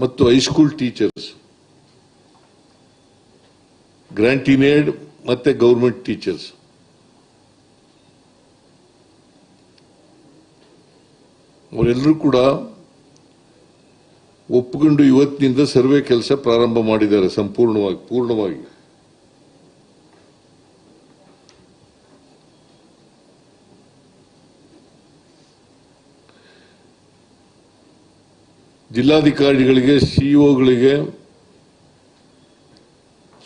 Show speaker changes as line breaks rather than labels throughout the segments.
ಮತ್ತು high school teachers ಗ್ರಾಂಟಿನೇಡ್ ಮತ್ತೆ government teachers ಅವರೆಲ್ಲರೂ ಕೂಡ ಒಪ್ಪಿಕೊಂಡು ಇವತ್ತಿನಿಂದ ಸರ್ವೆ ಕೆಲಸ ಪ್ರಾರಂಭ ಮಾಡಿದ್ದಾರೆ ಸಂಪೂರ್ಣವಾಗಿ, ಪೂರ್ಣವಾಗಿ. ಜಿಲ್ಲಾಧಿಕಾರಿಗಳಿಗೆ ಸಿಇಒಗಳಿಗೆ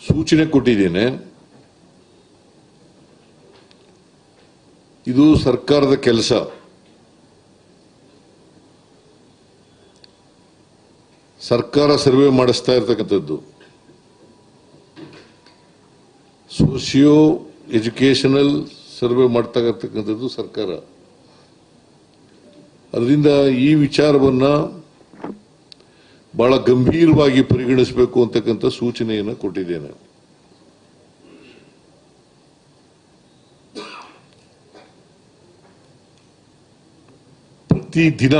ಸೂಚನೆ ಕೊಟ್ಟಿದ್ದೇನೆ. ಇದು ಸರ್ಕಾರದ ಕೆಲಸ. ಸರ್ಕಾರ ಸರ್ವೆ ಮಾಡಿಸ್ತಾ ಇರ್ತಕ್ಕಂಥದ್ದು. ಸೋಷಿಯೋ ಎಜುಕೇಶನಲ್ ಸರ್ವೆ ಮಾಡ್ತಾ ಸರ್ಕಾರ. ಅದರಿಂದ ಈ ವಿಚಾರವನ್ನ ಬಹಳ ಗಂಭೀರವಾಗಿ ಪರಿಗಣಿಸಬೇಕು ಅಂತಕ್ಕಂಥ ಸೂಚನೆಯನ್ನು ಕೊಟ್ಟಿದ್ದೇನೆ. ಪ್ರತಿ ದಿನ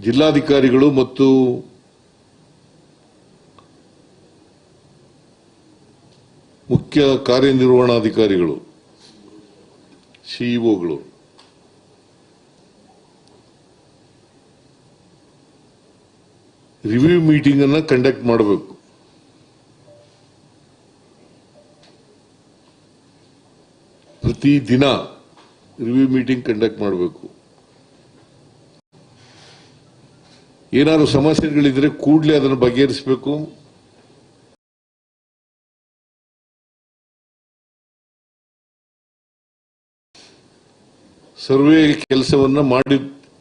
ಜಿಲ್ಲಾಧಿಕಾರಿಗಳು ಮತ್ತು ಮುಖ್ಯ ಕಾರ್ಯನಿರ್ವಹಣಾಧಿಕಾರಿಗಳು ಸಿಇಒಗಳು ರಿವ್ಯೂ ಮೀಟಿಂಗ್ ಅನ್ನ ಕಂಡಕ್ಟ್ ಮಾಡಬೇಕು. ಪ್ರತಿ ದಿನ ರಿವ್ಯೂ ಮೀಟಿಂಗ್ ಕಂಡಕ್ಟ್ ಮಾಡಬೇಕು. ಏನಾದ್ರು ಸಮಸ್ಯೆಗಳಿದ್ರೆ ಕೂಡಲೇ ಅದನ್ನು ಬಗೆಹರಿಸಬೇಕು. ಸರ್ವೆ ಕೆಲಸವನ್ನ ಮಾಡಿ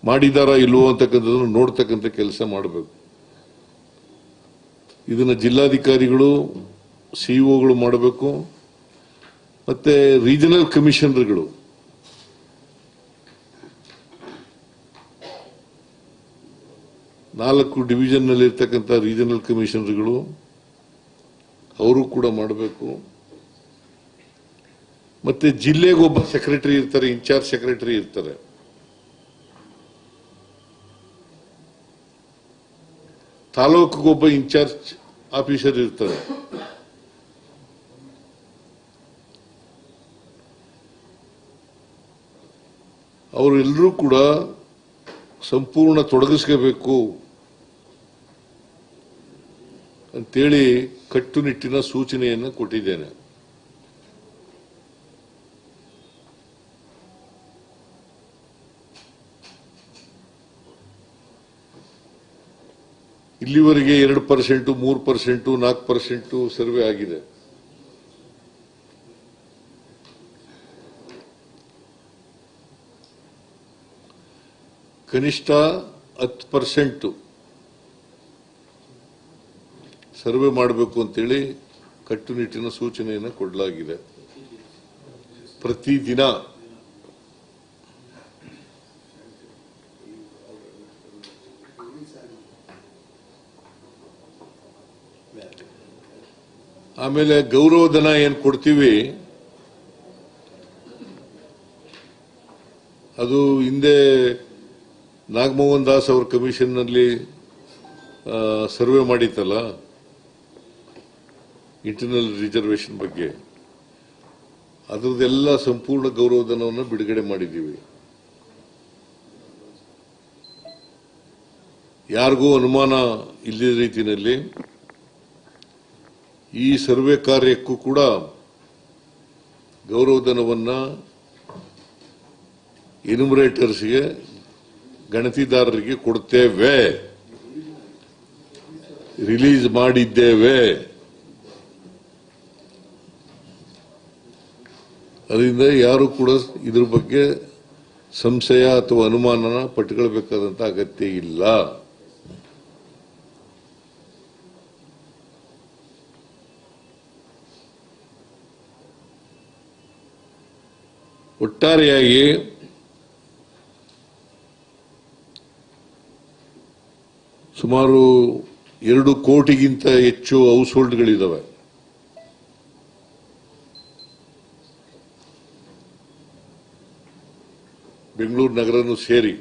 ಮಾಡಿದಾರಾ ಇಲ್ವೋ ಅಂತಕ್ಕಂಥದ್ದನ್ನು ನೋಡ್ತಕ್ಕಂಥ ಕೆಲಸ ಮಾಡಬೇಕು. ಇದನ್ನ ಜಿಲ್ಲಾಧಿಕಾರಿಗಳು ಸಿಇಒಗಳು ಮಾಡಬೇಕು. ಮತ್ತೆ ರೀಜನಲ್ ಕಮಿಷನರ್ಗಳು. ನಾಲ್ಕು ಡಿವಿಷನ್ನಲ್ಲಿ ಇರ್ತಕ್ಕಂಥ ರೀಜನಲ್ ಕಮಿಷನರ್ಗಳು, ಅವರು ಕೂಡ ಮಾಡಬೇಕು. ಮತ್ತೆ ಜಿಲ್ಲೆಗೆ ಒಬ್ಬ ಸೆಕ್ರೆಟರಿ ಇರ್ತಾರೆ, ಇನ್ಚಾರ್ಜ್ ಸೆಕ್ರೆಟರಿ ಇರ್ತಾರೆ. ತಾಲೂಕಿಗೊಬ್ಬ ಇನ್ಚಾರ್ಜ್ ಆಫೀಸರ್ ಇರ್ತಾರೆ ಅವರೆಲ್ಲರೂ ಕೂಡ ಸಂಪೂರ್ಣ ತೊಡಗಿಸ್ಕೋಬೇಕು ಅಂತೇಳಿ ಕಟ್ಟುನಿಟ್ಟಿನ ಸೂಚನೆಯನ್ನು ಕೊಟ್ಟಿದ್ದೇನೆ. ಇಲ್ಲಿವರೆಗೆ ಎರಡು ಪರ್ಸೆಂಟ್, ಮೂರು ಪರ್ಸೆಂಟ್, ನಾಲ್ಕು ಪರ್ಸೆಂಟ್ ಸರ್ವೆ ಆಗಿದೆ. ಕನಿಷ್ಠ ಹತ್ತು ಪರ್ಸೆಂಟ್ ಸರ್ವೆ ಮಾಡಬೇಕು ಅಂತೇಳಿ ಕಟ್ಟುನಿಟ್ಟಿನ ಸೂಚನೆಯನ್ನು ಕೊಡಲಾಗಿದೆ. ಪ್ರತಿದಿನ ಆಮೇಲೆ ಗೌರವಧನ ಏನು ಕೊಡ್ತೀವಿ? ಅದು ಹಿಂದೆ ನಾಗಮೋಹನ್ ದಾಸ್ ಅವ್ರ ಕಮಿಷನ್ನಲ್ಲಿ ಸರ್ವೆ ಮಾಡಿತ್ತಲ್ಲ? ಇಂಟರ್ನಲ್ ರಿಸರ್ವೇಶನ್ ಬಗ್ಗೆ. ಅದರದೆಲ್ಲ ಸಂಪೂರ್ಣ ಗೌರವಧನವನ್ನು ಬಿಡುಗಡೆ ಮಾಡಿದ್ದೀವಿ. ಯಾರಿಗೂ ಅನುಮಾನ ಇಲ್ಲದ ರೀತಿಯಲ್ಲಿ ಈ ಸರ್ವೆ ಕಾರ್ಯಕ್ಕೂ ಕೂಡ ಗೌರವಧನವನ್ನು ಎನ್ಯುಮರೇಟರ್ಸ್ಗೆ ಗಣತಿದಾರರಿಗೆ ಕೊಡ್ತೇವೆ. ರಿಲೀಸ್ ಮಾಡಿದ್ದೇವೆ. ಅದರಿಂದ ಯಾರು ಕೂಡ ಇದ್ರ ಬಗ್ಗೆ ಸಂಶಯ ಅಥವಾ ಅನುಮಾನನ ಪಟ್ಟುಕೊಳ್ಬೇಕಾದಂತ ಅಗತ್ಯ ಇಲ್ಲ. ಒಟ್ಟಾರೆಯಾಗಿ ಸುಮಾರು ಎರಡು ಕೋಟಿಗಿಂತ ಹೆಚ್ಚು ಹೌಸ್ ಹೋಲ್ಡ್ಗಳಿದ್ದಾವೆ ಬೆಂಗಳೂರು ನಗರನು ಸೇರಿ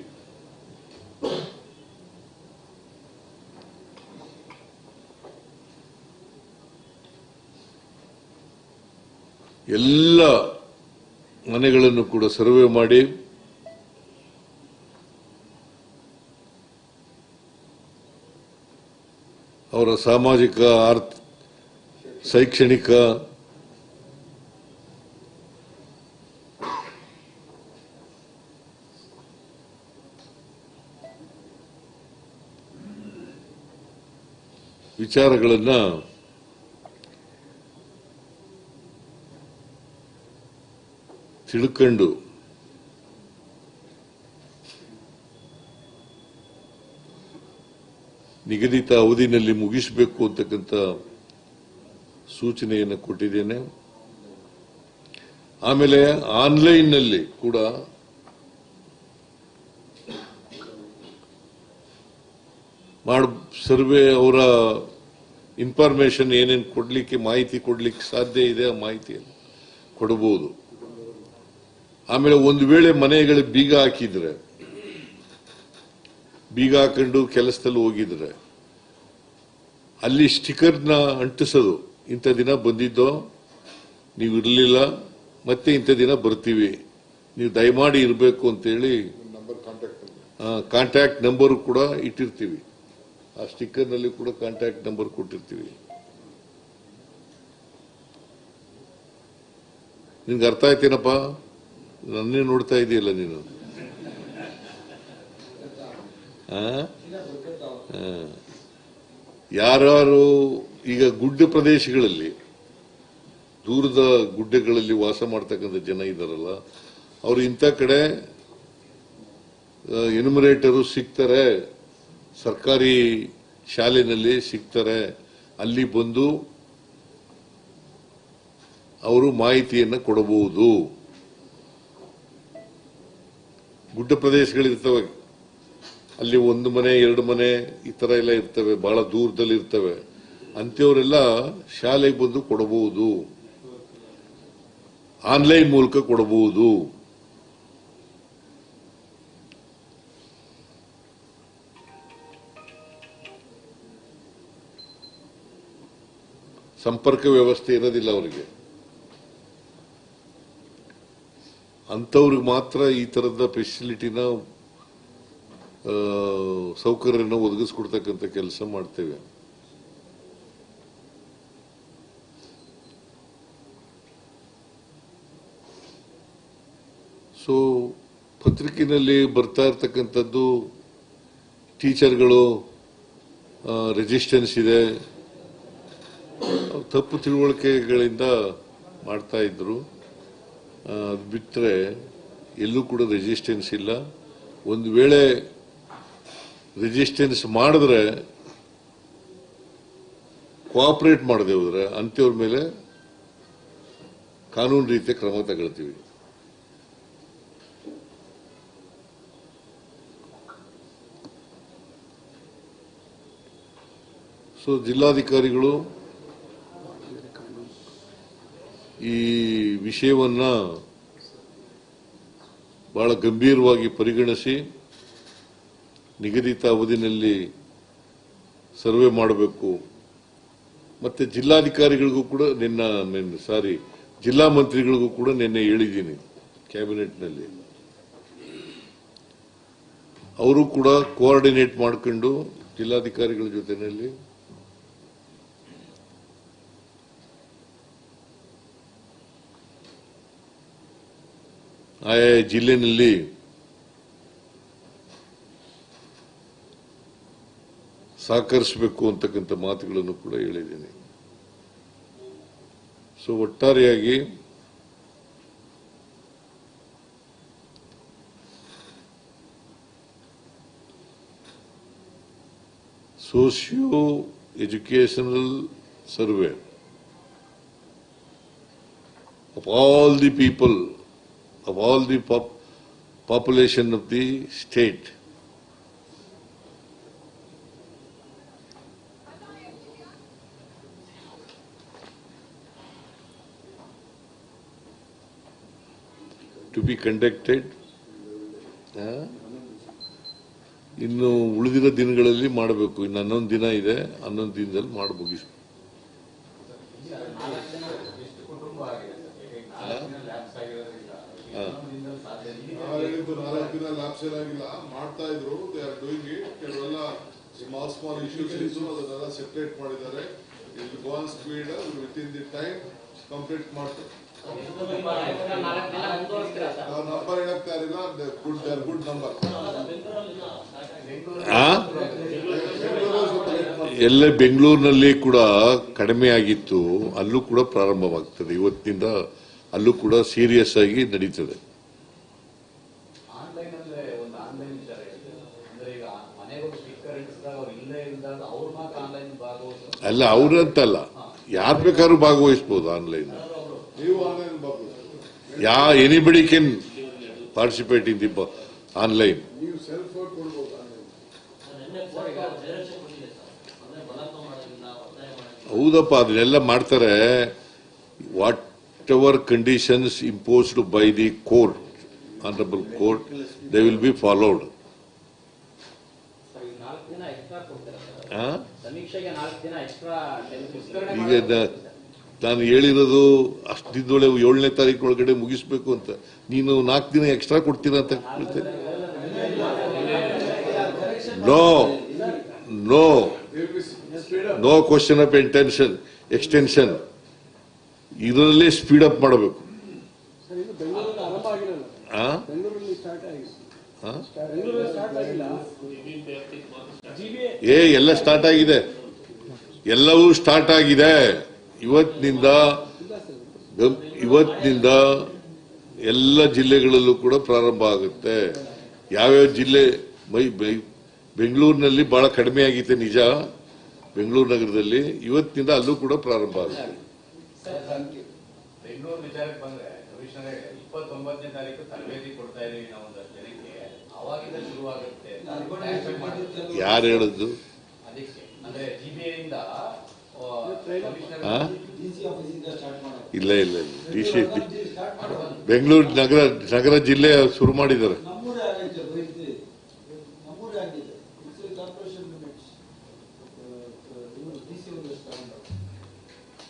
ಎಲ್ಲ ಕೂಡ ಸರ್ವೆ ಮಾಡಿ. ಅವರ ಸಾಮಾಜಿಕ ಆರ್ಥ ಶೈಕ್ಷಣಿಕ ವಿಚಾರಗಳನ್ನ ತಿಳ್ಕೊಂಡು. ನಿಗದಿತ ಅವಧಿನಲ್ಲಿ ಮುಗಿಸಬೇಕು ಅಂತಕ್ಕಂಥ ಸೂಚನೆಯನ್ನು ಕೊಟ್ಟಿದ್ದೇನೆ. ಆಮೇಲೆ ಆನ್ಲೈನ್ನಲ್ಲಿ ಕೂಡ ಮಾಡ, ಸರ್ವೆ ಅವರ ಇನ್ಫಾರ್ಮೇಶನ್ ಏನೇನು ಕೊಡಲಿಕ್ಕೆ, ಮಾಹಿತಿ ಕೊಡಲಿಕ್ಕೆ ಸಾಧ್ಯ ಇದೆ ಆ ಮಾಹಿತಿಯನ್ನು ಕೊಡಬಹುದು ಆಮೇಲೆ ಒಂದು ವೇಳೆ ಮನೆಗಳಿಗೆ ಬೀಗ ಹಾಕಿದ್ರೆ ಬೀಗ ಹಾಕೊಂಡು ಕೆಲಸದಲ್ಲಿ ಹೋಗಿದ್ರೆ ಅಲ್ಲಿ ಸ್ಟಿಕರ್ನ ಅಂಟಿಸೋದು ಇಂಥ ದಿನ ಬಂದಿದ್ದೋ ನೀವು ಇರಲಿಲ್ಲ ಮತ್ತೆ ಇಂಥ ದಿನ ಬರ್ತೀವಿ ನೀವು ದಯಮಾಡಿ ಇರಬೇಕು ಅಂತೇಳಿ
ಕಾಂಟ್ಯಾಕ್ಟ್
ನಂಬರ್ ಕೂಡ ಇಟ್ಟಿರ್ತೀವಿ. ಆ ಸ್ಟಿಕ್ಕರ್ನಲ್ಲಿ ಕೂಡ ಕಾಂಟ್ಯಾಕ್ಟ್ ನಂಬರ್ ಕೊಟ್ಟಿರ್ತೀವಿ. ನಿಮ್ಗೆ ಅರ್ಥ ಆಯ್ತೇನಪ್ಪ? ನನ್ನೇ ನೋಡ್ತಾ ಇದೆಯಲ್ಲ ನೀನು? ಯಾರು ಈಗ ಗುಡ್ಡ ಪ್ರದೇಶಗಳಲ್ಲಿ, ದೂರದ ಗುಡ್ಡಗಳಲ್ಲಿ ವಾಸ ಮಾಡ್ತಕ್ಕಂಥ ಜನ ಇದ್ದಾರಲ್ಲ ಅವರು ಇಂಥ ಕಡೆ ಎನ್ಯುಮರೇಟರು ಸಿಗ್ತಾರೆ ಸರ್ಕಾರಿ ಶಾಲೆಯಲ್ಲಿ ಸಿಗ್ತಾರೆ ಅಲ್ಲಿ ಬಂದು ಅವರು ಮಾಹಿತಿಯನ್ನು ಕೊಡಬಹುದು. ಗುಡ್ಡ ಪ್ರದೇಶಗಳಿರ್ತವೆ. ಅಲ್ಲಿ ಒಂದು ಮನೆ, ಎರಡು ಮನೆ, ಈ ತರ ಎಲ್ಲ ಇರ್ತವೆ, ಬಹಳ ದೂರದಲ್ಲಿ ಇರ್ತವೆ. ಅಂತವರೆಲ್ಲ ಶಾಲೆಗೆ ಬಂದು ಕೊಡಬಹುದು. ಆನ್ಲೈನ್ ಮೂಲಕ ಕೊಡಬಹುದು. ಸಂಪರ್ಕ ವ್ಯವಸ್ಥೆ ಇರೋದಿಲ್ಲ ಅವರಿಗೆ. ಅಂಥವ್ರಿಗೆ ಮಾತ್ರ ಈ ಥರದ ಫೆಸಿಲಿಟಿನ ಸೌಕರ್ಯನ ಒದಗಿಸ್ಕೊಡ್ತಕ್ಕಂಥ ಕೆಲಸ ಮಾಡ್ತೇವೆ. ಸೊ ಪತ್ರಿಕೆಯಲ್ಲಿ ಬರ್ತಾ ಇರ್ತಕ್ಕಂಥದ್ದು ಟೀಚರ್ಗಳು ರೆಜಿಸ್ಟೆನ್ಸ್ ಇದೆ. ತಪ್ಪು ತಿಳುವಳಿಕೆಗಳಿಂದ ಮಾಡ್ತಾ ಇದ್ರು. ಅದ್ ಬಿಟ್ಟರೆ ಎಲ್ಲೂ ಕೂಡ ರೆಸಿಸ್ಟೆನ್ಸ್ ಇಲ್ಲ. ಒಂದು ವೇಳೆ ರೆಸಿಸ್ಟೆನ್ಸ್ ಮಾಡಿದ್ರೆ ಕೋಆಪರೇಟ್ ಮಾಡದೆ ಹೋದ್ರೆ ಅಂಥವ್ರ ಮೇಲೆ ಕಾನೂನು ರೀತಿಯ ಕ್ರಮ ತಗೊಳ್ತೀವಿ. ಸೊ ಜಿಲ್ಲಾಧಿಕಾರಿಗಳು ಈ ವಿಷಯವನ್ನ ಬಹಳ ಗಂಭೀರವಾಗಿ ಪರಿಗಣಿಸಿ ನಿಗದಿತ ಅವಧಿನಲ್ಲಿ ಸರ್ವೆ ಮಾಡಬೇಕು. ಮತ್ತೆ ಜಿಲ್ಲಾಧಿಕಾರಿಗಳಿಗೂ ಕೂಡ ನಿನ್ನ ಸಾರಿ, ಜಿಲ್ಲಾ ಮಂತ್ರಿಗಳಿಗೂ ಕೂಡ ನಿನ್ನೆ ಹೇಳಿದ್ದೀನಿ ಕ್ಯಾಬಿನೆಟ್ನಲ್ಲಿ. ಅವರು ಕೂಡ ಕೋಆರ್ಡಿನೇಟ್ ಮಾಡ್ಕೊಂಡು ಜಿಲ್ಲಾಧಿಕಾರಿಗಳ ಜೊತೆನಲ್ಲಿ ಆಯಾ ಜಿಲ್ಲೆನಲ್ಲಿ ಸಹಕರಿಸಬೇಕು ಅಂತಕ್ಕಂಥ ಮಾತುಗಳನ್ನು ಕೂಡ ಹೇಳಿದ್ದೀನಿ. ಸೊ ಒಟ್ಟಾರೆಯಾಗಿ socio educational survey of all the people, of all the pop- population of the state. To be conducted. ಇನ್ನು ಉಳಿದಿರೋ ದಿನಗಳಲ್ಲಿ ಮಾಡಬೇಕು ಇನ್ನು ಹನ್ನೊಂದು ದಿನ ಇದೆ ಹನ್ನೊಂದು ದಿನದಲ್ಲಿ ಮಾಡಿ ಮುಗಿಸ್
ಎಷ್ಟು ಕುಟುಂಬ ಆಗಿದೆ ಸರ್?
ಆಶ್ಚರ್ಯ ಆಗಿಲ್ಲ, ಮಾಡ್ತಾ ಇದ್ರು ದೇ ಆರ್ ಡೂಯಿಂಗ್ ಇಟ್ ಕೆಲವೆಲ್ಲ ಸ್ಮಾಲ್ ಸ್ಮಾಲ್ ಇಶ್ಯೂಸ್ ಇದ್ದು ಅದನ್ನೆಲ್ಲ ಸೆಪರೇಟ್ ಮಾಡಿದ್ದಾರೆ. ಇಲ್ಲಿ gone speed within the time complete ಮಾಡ್ತಾರೆ.
ನಾಲ್ಕು ದಿನ
ನಾವು ನಂಬರ್ ಹೇಳಕ್ತಾ ಇರಲಿಲ್ಲ ಗುಡ್ ಗುಡ್ ನಂಬರ್
ಎಲ್ಲೇ ಎಲ್ಲ ಬೆಂಗಳೂರಿನಲ್ಲಿ ಕೂಡ ಕಡಿಮೆ ಆಗಿತ್ತು ಅಲ್ಲೂ ಕೂಡ ಪ್ರಾರಂಭವಾಗ್ತದೆ. ಇವತ್ತಿನಿಂದ ಅಲ್ಲೂ ಕೂಡ ಸೀರಿಯಸ್ ಆಗಿ ನಡೀತದೆ.
ಆನ್ಲೈನ್ ಅಂದ್ರೆ ಒಂದು ಆನ್ಲೈನ್ ವಿಚಾರ ಇದೆ ಅಂದ್ರೆ ಈಗ ಮನೆಗೆ ಒಂದು ಸ್ಪೀಕರ್ ಇಟ್ಟಿಸಿದಾಗ ಇಲ್ಲೇ ಇದ್ದಾಗ ಅವ್ರು ಮಾತ್ರ ಆನ್ಲೈನ್ ಭಾಗವಹಿಸ್ತಾರೆ
ಅಲ್ಲ ಅವ್ರಂತಲ್ಲ ಯಾರು ಬೇಕಾದ್ರೂ ಭಾಗವಹಿಸ್ಬೋದು ಆನ್ಲೈನ್
ನೀವು ಆನ್ಲೈನ್ ಬಾಬು
ಯಾ anybody can participate in the online ಹೌದಪ್ಪ ಅದನ್ನೆಲ್ಲ ಮಾಡ್ತಾರೆ. Whatever conditions imposed by the court honorable court they will be followed
sir ಈಗ
ನಾನು ಹೇಳಿರೋದು ಅಷ್ಟಿದ್ದೊಳೆ ಏಳನೇ ತಾರೀಕು ಒಳಗಡೆ ಮುಗಿಸ್ಬೇಕು ಅಂತ. ನೀನು ನಾಲ್ಕು ದಿನ ಎಕ್ಸ್ಟ್ರಾ ಕೊಡ್ತೀರಾ ಅಂತ ಹೇಳ್ತೇನೆ no no no question of intention extension ಇದರಲ್ಲೇ ಸ್ಪೀಡ್ ಅಪ್ ಮಾಡಬೇಕು. ಏ ಎಲ್ಲ ಸ್ಟಾರ್ಟ್ ಆಗಿದೆ. ಎಲ್ಲವೂ ಸ್ಟಾರ್ಟ್ ಆಗಿದೆ. ಇವತ್ತಿನಿಂದ ಇವತ್ತಿನಿಂದ ಎಲ್ಲ ಜಿಲ್ಲೆಗಳಲ್ಲೂ ಕೂಡ ಪ್ರಾರಂಭ ಆಗುತ್ತೆ. ಯಾವ್ಯಾವ ಜಿಲ್ಲೆ ಮೈ ಬೆಂಗಳೂರಿನಲ್ಲಿ ಬಹಳ ಕಡಿಮೆ ಆಗಿದೆ ನಿಜ. ಬೆಂಗಳೂರು ನಗರದಲ್ಲಿ ಇವತ್ತಿನಿಂದ ಅಲ್ಲೂ ಕೂಡ ಪ್ರಾರಂಭ ಆಗುತ್ತೆ.
ಬೆಂಗಳೂರು ವಿಚಾರಕ್ಕೆ ಬಂದ್ರೆ ಕಮಿಷನರ್ ಇಪ್ಪತ್ತೊಂಬತ್ತನೇ ತಾರೀಕು ತರಬೇತಿ ಕೊಡ್ತಾ ಇದೀವಿ ನಾವು ಒಂದಷ್ಟು ಜನಕ್ಕೆ. ಅವಾಗಿಂದ ಶುರುವಾಗುತ್ತೆ. Aspect
ಯಾರು ಹೇಳುದು?
ಅದಕ್ಕೆ ಅಂದ್ರೆ ಜಿಬಿಐಯಿಂದ ಇಂದ ಆ, ಕಮಿಷನರ್
ಆ? ಇಲ್ಲ ಇಲ್ಲ ಇಲ್ಲ. ಡಿ ಸಿ ಬೆಂಗಳೂರು ನಗರ ನಗರ ಜಿಲ್ಲೆ ಶುರು ಮಾಡಿದ್ದಾರೆ.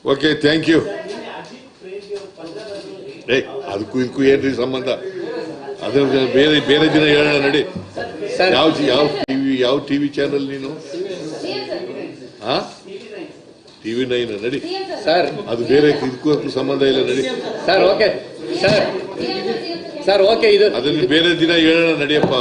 ಓಕೆ ಥ್ಯಾಂಕ್ ಯು ಏ ಅದಕ್ಕೂ ಇದಕ್ಕೂ ಏನ್ರಿ ಸಂಬಂಧ? ಅದ್ರ ಬೇರೆ ಬೇರೆ ದಿನ ಹೇಳೋಣ ನಡಿ. ಯಾವ ಯಾವ ಟಿವಿ ಯಾವ ಟಿವಿ ಚಾನಲ್ ನೀನು? ಹಾ ಟಿವಿ ನೈನ್ ನಡಿ.
ಸರ್.
ಅದು ಬೇರೆ ಇದಕ್ಕೂ ಸಂಬಂಧ ಇಲ್ಲ ನಡಿ.
Sir okay. Sir. Sir okay ಇದು
ಅದನ್ನ ಬೇರೆ ದಿನ ಹೇಳೋಣ ನಡಿಯಪ್ಪ.